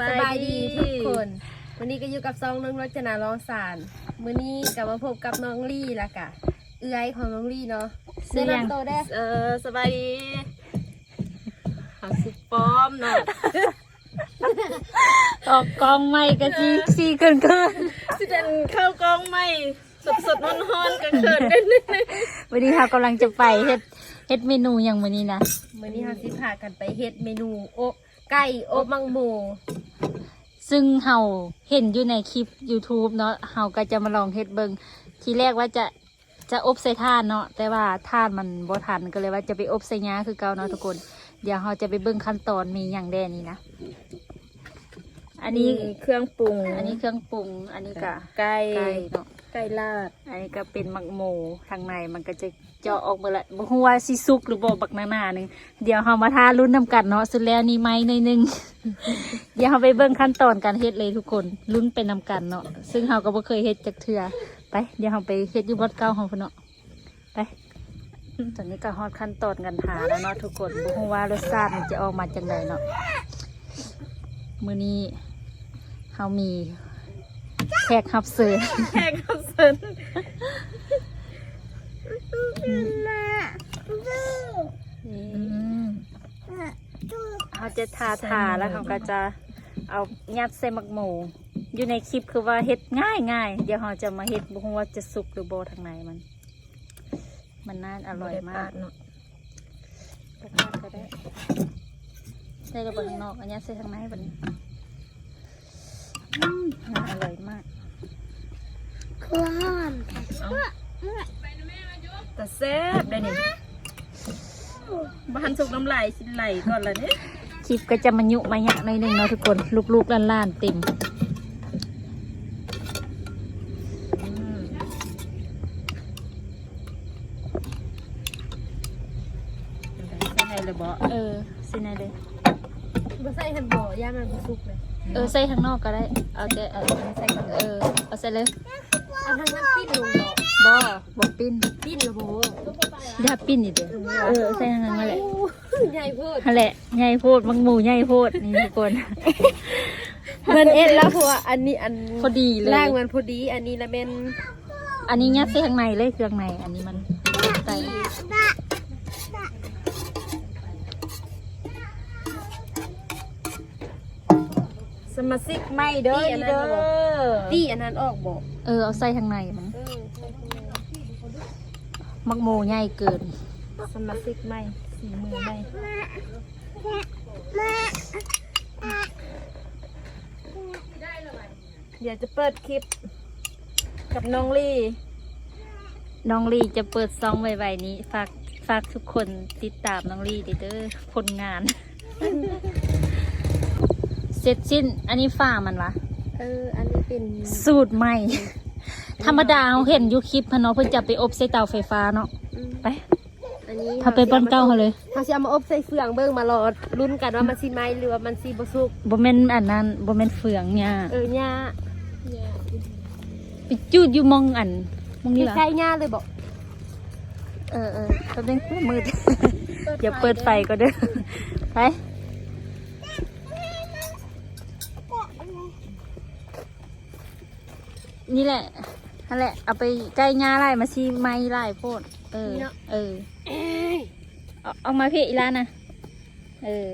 บายสบายดีดีทุกคน วันนี้ก็อยู่กับซองน้องรจนาร้องสารมื้อนี้กลับมาพบกับน้องลี่ละกะ เอื้อยของน้องลี่เนาะเสียงแนะนำตัวได้เออสบายดีหาสุป้อมเนาะออกกองใหม่ก็ซีซีเกินเกินสิเดนเข้ากล้องไหมสดสดๆร้อนๆกันเขินนิดนึงวันนี้เรากำลังจะไปเฮ็ดเฮ็ดเมนูอย่างวันนี้นะมื้อนี้เราสิพากันไปเฮ็ดเมนูอบ ไก่อบมังโมซึ่งเฮาเห็นอยู่ในคลิป YouTube เนาะเฮาก็จะมาลองเฮ็ดเบิงทีแรกว่าจะจะอบใส่ถ่านเนาะแต่ว่าถ่านมันบ่ทันก็เลยว่าจะไปอบใส่หญ้าคือเก่าเนาะทุกคน เดี๋ยวเฮาจะไปเบิ่งขั้นตอนมีอย่างแดนี่นะ อันนี้ เครื่องปรุง อันนี้เครื่องปรุง อันนี้ก็ไก่ไก่เนาะไก่ลาด อันนี้ก็เป็นหมักหมูทางในมันก็จะ เจาะออกมาละบ่ฮู้ว่าสิสุกหรือบ่บักหนาๆนึงเดี๋ยวเฮามาทารุ่นนำกันเนาะสุดแล้วนี่ไม้หน่อยหนึง เดี๋ยวเฮาไปเบิ่งขั้นตอนการเฮ็ดเลยทุกคนรุ่นไปนำกันเนาะซึ่งเฮาก็บ่เคยเฮ็ดจักเทื่อไป เดี๋ยวเฮาไปเฮ็ดอยู่บ่อนเก่าเฮาพุ่นเนาะไปตอนนี้ก็ฮอดขั้นตอนกันทาแล้วเนาะทุกคนบ่ฮู้ว่ารสชาติมันจะออกมาจังไดเนาะมื้อนี้เฮามีแขกรับเชิญแห้งข้าวเสิน เขาจะทาทาแล้วเขาก็จะเอายัดใส่หมักหมู อยู่ในคลิปคือว่าเฮ็ดง่ายง่ายๆเดี๋ยวเราจะมาเฮ็ดบุ้งว่าจะสุกหรือโบทางไหนมัน มันน่าอร่อยมากเนาะปกติก็ได้ใส่ระเบิดข้างนอกอันนี้ใส่ทางในบัดนอืมน่าอร่อยมาก แต่แซ่บได้นี่บ้านสุกน้ำลายสิไหลก่อนละเนี่ยคลิปก็จะมายุมาหยะหน่อยหนึงเนาะทุกคนลูกๆล้านๆเต็มอืมใส่ให้เลยบ่เออสิไหนเลยบ่ใส่หั่นบ่ย่ามันบ่สุกเลยเออใส่ทางนอกก็ได้เอาแต่เออใส่กันเออเอาใส่เลยเอาทางนั้นปิ้นลงบ่บ่บ่ปิ้นปิ้นแล้วบ่อย่าปิ้นอีกเด้อเออใส่ทางนั้นมาแหละใหญ่เพิ่นนั่นแหละใหญ่โพดมังหมูใหญ่โพดนี่ทุกคนมันเอ็ดแล้วเพราะว่าอันนี้อันพอดีเลยล่างมันพอดี อันนี้ละแม่นอันนี้ยัดใส่ข้างในเลยเครื่องในอันนี้มันใส่ มาชิกใหม่เด้อนี่เด้อตี้อันนั้นออกบ่เออเอาใส่ข้างในมันเออมักหมูใหญ่เกิน สมาชิกใหม่สีมือใหม่เดี๋ยวจะเปิดคลิป กับน้องลี่ น้องลี่จะเปิดซองไวๆนี้ ฝากฝากทุกคนติดตามน้องลี่เด้อผลงาน เสร็จสิ้น อันนี้ฝ้ามันวะ เออ อันนี้เป็นสูตรใหม่ ธรรมดาเราเห็นอยู่คลิปพะเนาะเพิ่นจะไปอบใส่เตาไฟฟ้าเนาะ อืมไปอันนี้ถ้าไปบ้านเก่าเขาเลยเขาสิเอามาอบใส่เฟืองเบิ่งมารอลุ้นกันว่ามันสิไหมหรือว่ามันสิบ่สุก บ่แม่นอันนั้นบ่แม่นเฟืองเนี่ยเออหญ้าไปจูดอยู่มองอันมองนี่ล่ะใช่หญ้าเลยบ่เออเออแป๊บนึงมืดอย่าเปิดไฟก็เด้อไป นี่แหละนั่นแหละ เอาไปใกล้งาไล่มาซีไม้ไล่โพด เออเออ เอาเอามาพี่อีลานะเออ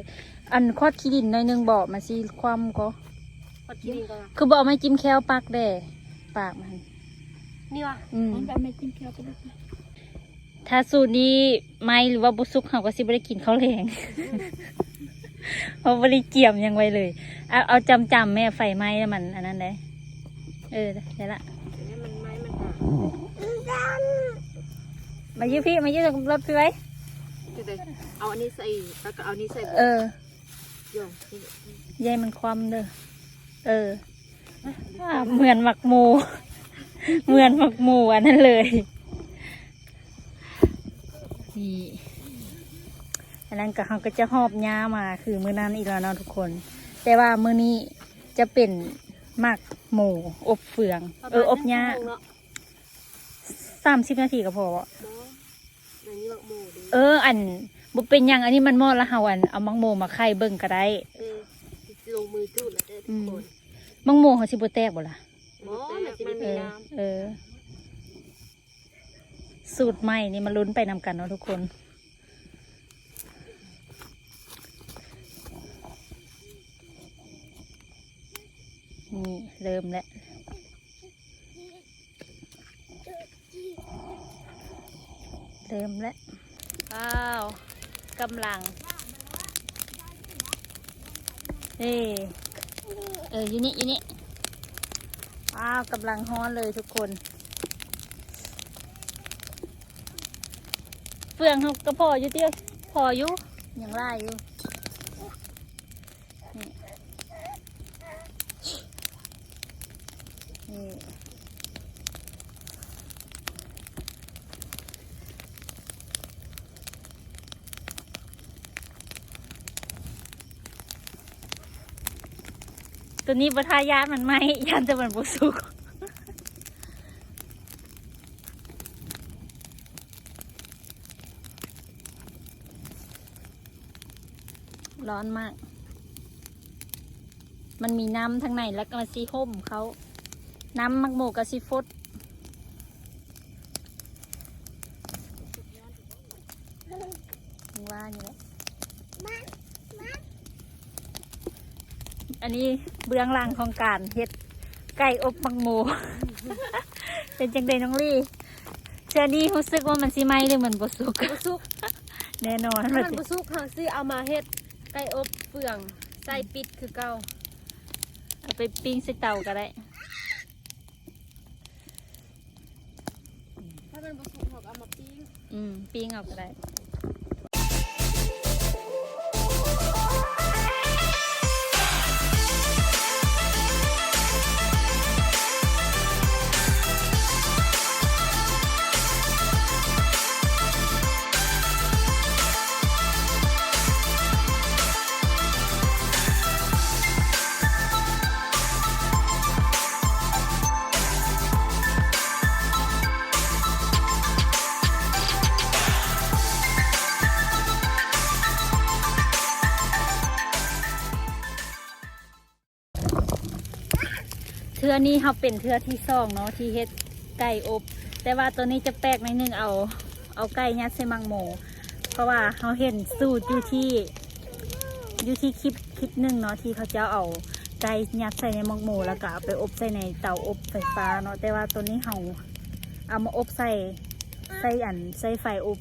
อันคอดขี้ดินหน่อยหนึงบอกมาซีความก็พอทีนี้ก็คือบอกไม่จิ้มแควปักแด่ปากมัน นี่ว่ะอืม แบบไม่จิ้มเคี้ยวไปเลยถ้าสูตรนี้ไม่หรือว่าบุสุกเขาก็สิบ่ได้กินข้าวแรงเพราะบริเจียมยังไว้เลย เอาเอาจำจำๆแม่ไฟไหม้แล้วมันอันนั้นได้เออได้ละมันไม้มันหามายื้อพี่มายื้อรถพี่ไว้เอาอันนี้ใส่แล้วก็เอาอันนี้ใส่เออย่องยายมันคว่ำเด้อเอออ่าเหมือนหมักหมูเหมือนหมักหมูอันนั้นเลยนี่อันนั้นก็เขาก็จะหอบย้ามาคือมือนั้นอีกแล้วเนาะทุกคน แต่ว่ามือนี้จะเป็น หมักหมูอบเฟือง เอออบย้าสามสิบนาทีก็พออันนี้บักโมดิเออ อันบุเป็นหยังอันนี้มันหมอดละเฮาอันเอามังโมมาไข่เบิ่งก็ได้เออลลงมือจุดแล้วเด้อทุกคนมังโมเขาสิบ่แตกบ่ล่ะหมอมันสิเอมีอน้เออ สูตรใหม่นี่มาลุ้นไปนำกันเนาะทุกคน นี่เริ่มแล้วเริ่มแล้วว้าวกำลัง นี่เอออยู่นี่อยู่นี่ว้าวกำลังฮ้อนเลยทุกคน เฟืองเขาก็พออยู่เตี้ยพออยู่ยังไล่อยู่นี่นี่ ตัวนี้บัทายานมันไหมยานจะมันบุสุกร้อนมาก มันมีน้ำทั้งในแล้วก็มาซีห่มเขา น้ำมักโมกกับซีฟุตว่าอย่างนี้แหละอันนี้ เบื้องหลังของการเฮ็ดไก่อบมักโมเป็นจังไดน้องลี่เชื่อนี่รู้สึกว่ามันสิไหมหรือมันบ่สุกำบ่สุก แน่นอนถ้าว่ามันสิบ่สุกเขาซื้อเอามาเฮ็ดไก่อบเฟืองใส่ปิดคือเก่าเอาไปปิ้งใส่เตาก็ได้ ถ้ามันบ่สุกเขาก็เอามาปิ้งอืมปิ้งเอาก็ได้ อนี้เขาเป็นเทือที่สองเนาะที่เฮ็ดไก่อบ แต่ว่าตัวนี้จะแปลกในอยหนึงเอา เอาไก่ยัดใส่มังโมเพราะว่าเขาเห็นสูตรอยู่ที่อยู่ที่คลิปคลิปหนึ่งเนาะที่เขาจะเอาไก่ยัดใส่ในมังโมแล้วก็เอาไปอบใส่ในเตาอบไฟฟ้าเนาะแต่ว่าตัวนี้เขาเอามาอบใส่ใส่อันใส่ไฟอบ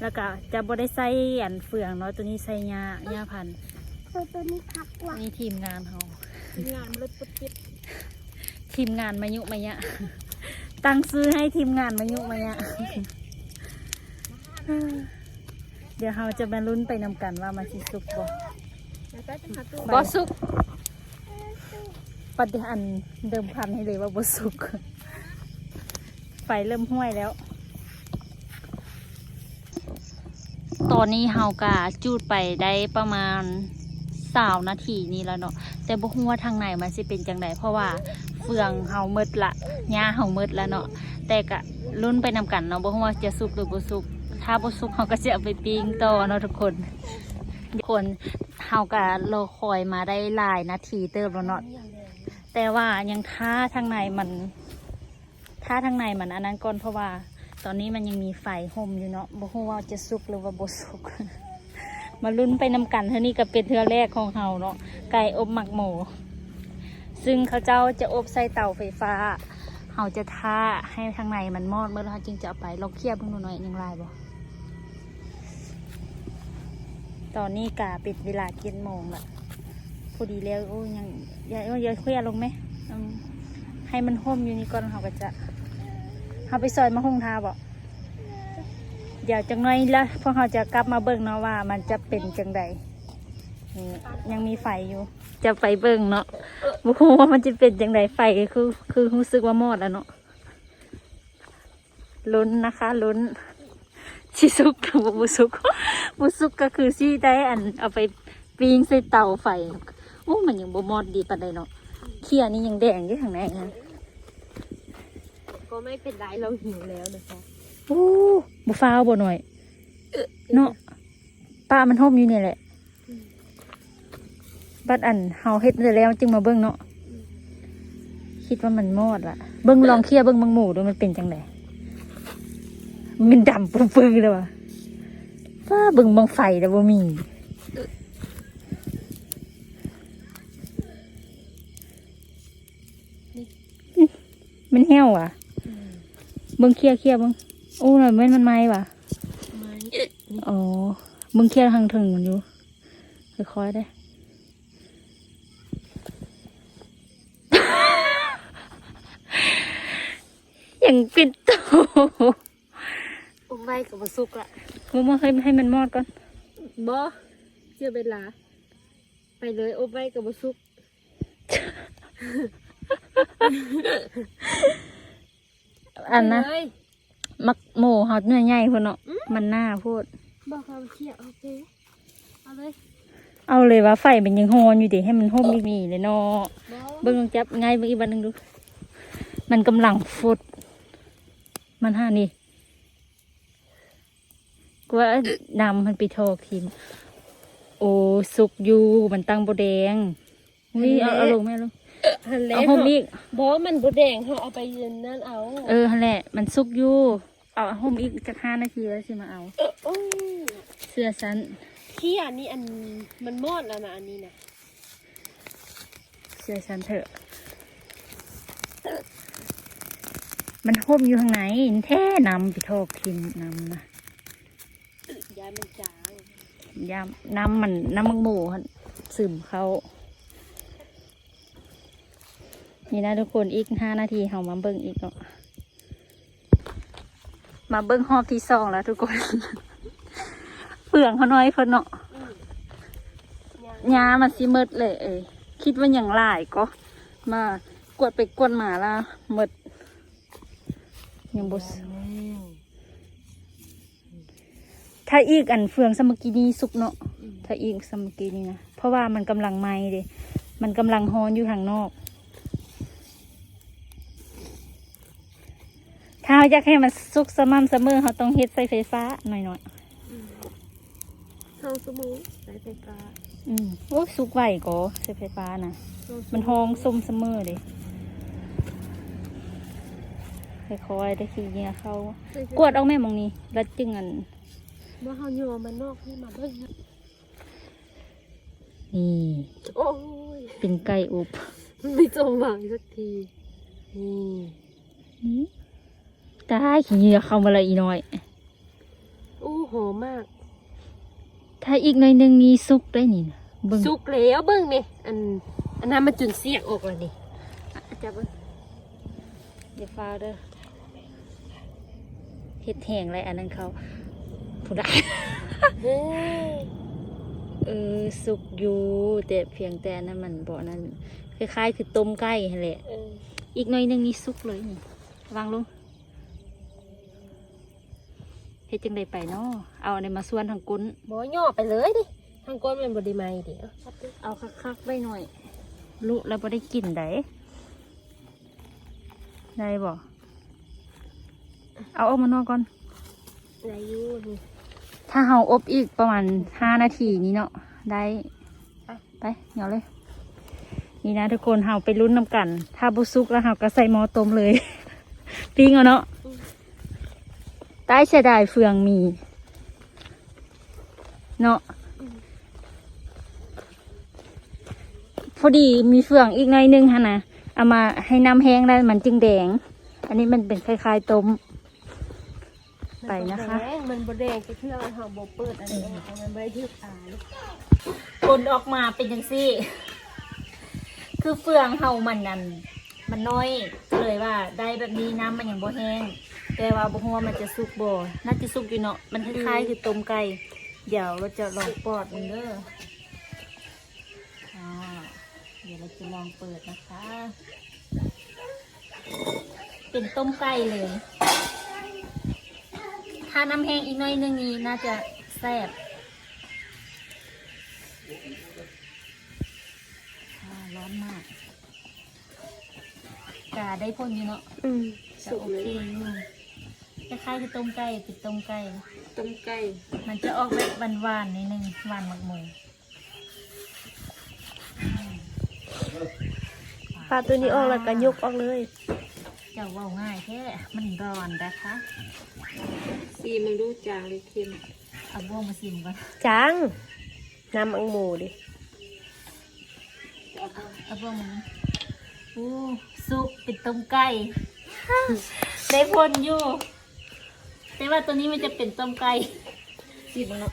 แล้วก็จะบ่ได้ใส่อันเฟืองเนาะตัวนี้ใส่หญ้าหญ้าพันธุ์ตัวนี้พักว่านี่ทีมงานเขางานมันเลยปุ๊บปิ๊บ ทีมงานมายุมายะ ตั้งซื้อให้ทีมงานมายุมายะ เดี๋ยวเราจะมาลุ้นไปนำกันว่ามันสิสุกบ่แล้วก็จะหาตู้บ่สุกปฏิอันเดิมพันให้เลยว่าบ่สุก ไฟเริ่มห้วยแล้ว ตอนนี้เฮากะจูดไปได้ประมาณสาวนาทีนี่แล้วเนาะแต่บ่ฮู้ว่าทางไหนมันสิเป็นจังไดเพราะว่าเฟืองเฮาหมดละหญ้าเฮาหมดล้วเนาะแต่กะลุ้นไปนำกันเนาะบ่ฮู้ว่าจะสุกหรือบ่สุก ถ้าบ่สุกเฮาก็สิเอาไปปิ้งต่อเนาะทุกคนทุกคนเฮากะรอคอยมาได้หลายนาทีเติบแล้วเนาะแต่ว่ายังท่าทางในมันท่าทางในมันอันนั้นก่อนเพราะว่า ตอนนี้มันยังมีไฟห่มอยู่เนาะบ่ฮู้ว่าจะสุกหรือว่าบ่สุกมาลุ้นไปนำกันเท่านี้ก็เป็นเทือแรกของเฮาเนาะไก่อบหมักหมู ซึ่งเขาเจ้าจะอบใส่เตาไฟฟ้าเฮาจะท่าให้ทางในมันมอดเมื่อเราจึงจะเอาไปลองเคียวเพิ่งดูหน่อยหนึ่งลายบ่ตอนนี้กาปิดเวลาเจ็ดโมงละพอดีแล้วโอ้ยังย่าอย่าเคลียลงไหมให้มันห่มอยู่นี่ก่อนเขาก็จะเขาไปซอยมะฮุงทาบ่เดี๋ยวจังน้อยละพวกเขาจะกลับมาเบิ่งเนาะว่ามันจะเป็นจังใดนี่ยังมีไฟอยู่ จะไปเบิ่งเนาะบ่ฮู้ว่ามันจะเป็นจังใดไฟคือ คือรู้สึกว่ามอดแล้วเนาะลุ้นนะคะลุ้นสิสุกหรือบ่สุกบ่สุกก็คือสิได้อันเอาไปปิ้งใส่เตาไฟโอ้มันยังบ่มอดดีปานใดเนาะเขี้ยนี่ยังแดงอยู่ข้างในนะก็ไม่เป็นไรเราหิวแล้วนะคะโอ้บ่ฟ้าวบ่หน่อยเนาะป้ามันห่มอยู่นี่แหละ บัดอันเฮาเฮ็ดได้แล้วจึงมาเบิ่งเนาะคิดว่ามันมอดละเบิ่งลองเคลียร์เบิ่งบางหมู่ดูมันเป็นจังไดมันดำปื้อๆเลยว่ะฟ้าเบิ่งบางไฟแล้วบ่มีมันเหี่ยวอะเบิ่งเคลียร์เคลียร์เบิ่งโอ้หน่อยมันมันไหม้ว่ะไม้อ๋อมึงเคลียร์ทางถึงมันอยู่ค่อยๆได้ อย่างปิดโตอบไว้กับบ่สุกละมึงมาให้ให้มันมอดก่อนบ่เชื่อเวลา ไปเลยอบไว้กับบ่สุกอันนะไปเลยมักโมเฮาเนื้อใหญ่พุ่นเนาะมันหน้าพูดบอกเขาเชี่ยโอเคเอาเลยเอาเลยว่าไฟมันยังฮอนอยู่ดิให้มันห่มอีกนี่เลยเนาะบ่เบิ่งลองจับไงเบิ่งอีกบันหนึงดู มันกำลังฟุด มันห้านี่กว่าดำมันไปทอกทีมโอ้สุกอยู่มันตั้งโบแดงนี่เอาเอาลงแม่ลงหันแหล้เอาห่มอีกบ่มันบ่แดงเขาเอาไปยืนนั่นเอา เออหั่นแหละ มันสุกอยู่เอาห่มอีกจักห้านาทีแล้วสิมาเอาเออโอ้ยเสื้อฉันขี้อันนี้อันมันมอดแล้วนะอันนี้นะเสื้อฉันเถอะ มันห่มอยู่ข้างในแท้นำไปทกทีมนำนะยายมันจางยามน้ำมันน้ำมังหมูหั่นซึมเขานี่นะทุกคนอีกห้านาทีเขามาเบิ้งอีกเนาะมาเบิ้งหอบที่สองแล้วทุกคนเปลืองเขาน้อยเพิ่นเนาะยางยามันสิเมดเลยเอ้ยคิดว่าอย่างหลายก็มากวดไปกวดมาละเมด ยังบสถ้าอีกอันเฟืองสมกีนี้สุกเนาะถ้าอีกสมกีนี้นะเพราะว่ามันกำลังไหม้เด้มันกำลังฮ้อนอยู่ทางนอก ถ้าเราอยากให้มันสุกสม่ำเสมอเราต้องเฮ็ดใส่ไฟฟ้าหน่อยสองสมูสายไฟฟ้าๆอืมโอ้สุกไหวก็ใส่ไฟฟ้านะมันห้องส้มเสมอเลย ค่อยๆได้ขี้เงี้ยเข้ากวดเอาแม่หมองนี้แล้วจึงอันว่าเขาโยมมันนอกให้มาเบิ่งนะนี่โอ้ยเป็นไก่อบไม่จมหวังสักทีนี่นี่ตายขี้เงี้ยเข้ามาเลยอีน้อยโอ้หอมมาก ถ้าอีกหน่อยหนึงนี่สุกได้นี่นะเบิ่งสุกแล้วเบิ่งนี่อันอันนั้นมันจุนเสียงออกแล้วนี่อะจับเบิ่งอย่าฟ้าวเด้อ เฮ็ดแห้งไรอันนั้นเขาผู้ใดเฮ้ยเออสุกอยู่แต่เพียงแต่อันนั้นมันบ่นั้นคล้ายๆ คือต้มไก่หั่นแหละเอออีกหน่อยหนึงนี่สุกเลยนี่วางลงเฮ็ดจังไดไปเนาะเอาอันนี้มาส่วนทางกุ้นบ่ย่อไปเลยดิทางก้นมันบไดีไหมดิเอาชัดดิเอาคักๆไว้หน่อยลุแล้วบ่ได้กินได้ได้บ่ เอาออกมานอกก่อนไหนอยู่นี่ถ้าเฮาอบอีกประมาณห้านาทีนี้เนาะได้ไปเหนียวเลย นี่นะทุกคนเฮาไปลุ้นน้ำกัน ถ้าบุซุกแล้วเฮาก็ใส่หม้อต้มเลย ปิ้งเอาเนาะใต้เสียดายเฟืองมี เนาะพอดีมีเฟืองอีกหน่อยนึงฮะนะเอามาให้น้ำแห้งแล้วมันจึงแดง อันนี้มันเป็นคล้ายๆต้ม ไปนะคะ มันบดแดงไปเที่ยวหาบ่เปิดอันนี้มันไม่ได้ยืดตายผลออกมาเป็นจังซี่ คือเฟืองเฮามันนั่นมันน้อยเลยว่าได้แบบนี้น้ำมันยังบ่แห้ง แต่ว่าบ่ฮู้ว่ามันจะสุกบ่น่าจะสุกอยู่เนาะมันคล้ายๆคือต้มไก่เดี๋ยวเราจะลองปอดมันเด้ออ่าเดี๋ยวเราจะลองเปิดนะคะ เป็นต้มไก่เลย ถ้าน้ำแห้งอีกหน่อยนึงนี่น่าจะแซ่บอ่าร้อนมากกาได้พ่นอยู่เนาะอืมจะสุกโอเลเคยอยู่คล้ายๆคือต้มไก่ติดต้มไก่ ต้มไก่มันจะออกแบบหวานๆนิดนึงหวานหมักหมูปลาตัวนี้ออกแล้วก็ยกออกเลยเจ้าเว่าง่ายแค่มันร้อนนะคะซีมึงดูจางหรือเค็มเอาบ่วงมาซิมก่อนจังน้ำอังโมดิเอาบ่วงมาอู้ซุปเป็นต้มไก่ได้พลอยู่ แต่ว่าตัวนี้มันจะเป็นต้มไก่ซีมึงเนาะ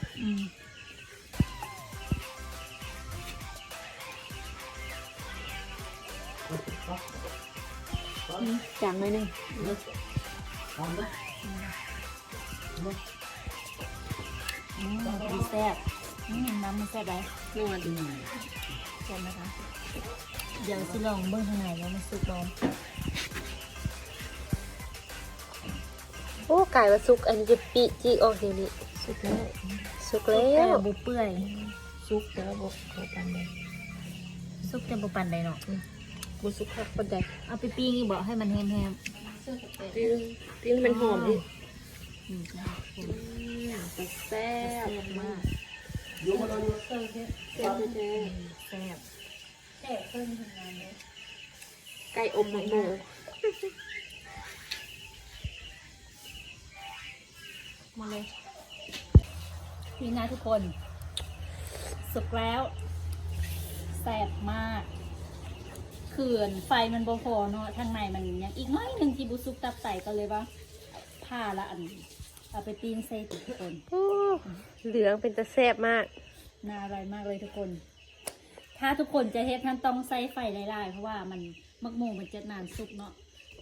จางหน่อยหนึงอืมดีแซ่บอืมน้ำมันแซ่บไหมนัวดีแซ่บนะคะเดี๋ยวสิลองเบิ้งข้างในว่ามันสุกบอมโอ้ไก่มาสุกอันนี้จะปีจีออกเดี๋ยวนี้สุกแล้วสุกแล้แต่วบุเปื่อยสุกแต่ว่าบ่เข้ากันเลยซุปแต่บุปันใดเนาะ บ่สุกคักปานใดเอาไปปิ้งอีกบอกให้มันแห้งปิ้งปิ้งให้มันหอมดิๆอืมนะคะแต่แซ่บมากแซ่บแท้แซ่บแซ่บเพิ่มทำงานเลยๆไก่อบหมกหมูมาเลยนี่นะทุกคน สุกแล้วแซ่บมาก เขื่อนไฟมันบ่พอเนาะทางในมันยังอีกน้อยหนึ่งที่บุซุกตับใส่ก็เลยว่าผ้าละอันเอาไปปิ้งใส่ทุกคนโอ้เหลืองเป็นตะแซ่บมาก น่าอร่อยมากเลยทุกคน ถ้าทุกคนจะเฮ็ดท่านต้องใส่ไฟหลายๆเพราะว่ามันมักหมูมันจะนานสุกเนาะ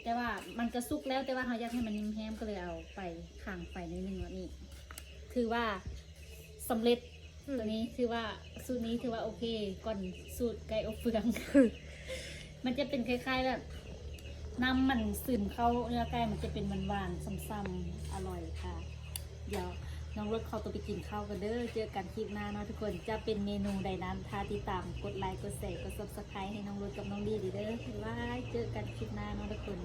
แต่ว่ามันก็สุกแล้วแต่ว่าเขาอยากให้มันนิ่มแฮมก็เลยเอาไปข้างไฟนิดนึงเนาะนี่ถือว่าสำเร็จตัวนี้ถือว่าสูตรนี้ถือว่าโอเค ก่อนสูตรไก่อบเฟือง มันจะเป็นคล้ายๆแบบน้ำมันซึมเข้าเนื้อไก่มันจะเป็นหวานๆซ้ำๆอร่อยค่ะ เดี๋ยวน้องรถเขาตัวไปกินข้าวกันเด้อ เจอกันคลิปหน้าเนาะทุกคนจะเป็นเมนูใดนั้นท้าติดตามกดไลค์กดแชร์กดซับสไครต์ให้น้องรถกับน้องดีดีเด้อบ๊ายบายเจอกันคลิปหน้าเนาะทุกคน